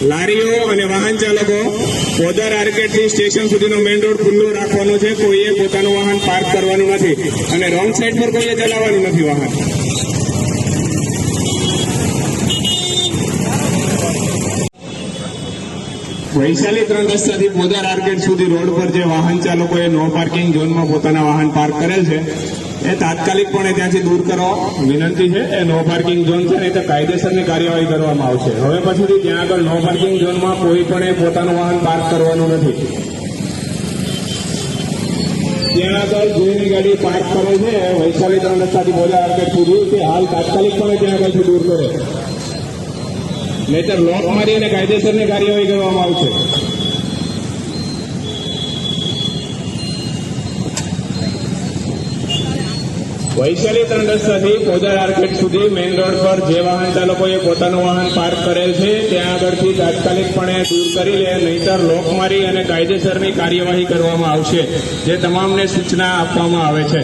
લારીઓ અને વાહન ચાલકો પોદર આર્કેટથી સ્ટેશન સુધીનો મેઇન રોડ ખુલ્લો રાખવાનો છે. કોઈએ પોતાનું વાહન પાર્ક કરવાનું નથી અને રોંગ સાઈડ પર કોઈએ ચલાવવાનું નથી વાહન. વૈશાલી ત્રણ રસ્તાથી પોદર આર્કેટ સુધી રોડ પર જે વાહન ચાલકોએ નો પાર્કિંગ ઝોનમાં પોતાના વાહન પાર્ક કરેલ છે, એ તાત્કાલિકપણે ત્યાંથી દૂર કરવા વિનંતી છે. એ નો પાર્કિંગ ઝોન છે ને તો કાયદેસરની કાર્યવાહી કરવામાં આવશે. હવે પછીથી ત્યાં આગળ નો પાર્કિંગ ઝોનમાં કોઈ પણ પોતાનું વાહન પાર્ક કરવાનું નથી. ત્યાં આગળ જેની ગાડી પાર્ક કરે છે વૈશાલી ત્રણ રસ્તાથી પોદર આર્કેટ સુધી તે હાલ તાત્કાલિકપણે ત્યાં આગળથી દૂર કરે નહીતર લોટ મારી અને કાયદેસરની કાર્યવાહી કરવામાં આવશે. વૈશાલી ત્રણ રસ્તાથી પોદર આર્કેટ સુધી મેઇન રોડ પર જે વાહન ચાલકોએ પોતાનું વાહન પાર્ક કરેલ છે, ત્યાં આગળથી તાત્કાલિકપણે દૂર કરી લે, નહીતર લોક મારી અને કાયદેસરની કાર્યવાહી કરવામાં આવશે. જે તમામને સૂચના આપવામાં આવે છે.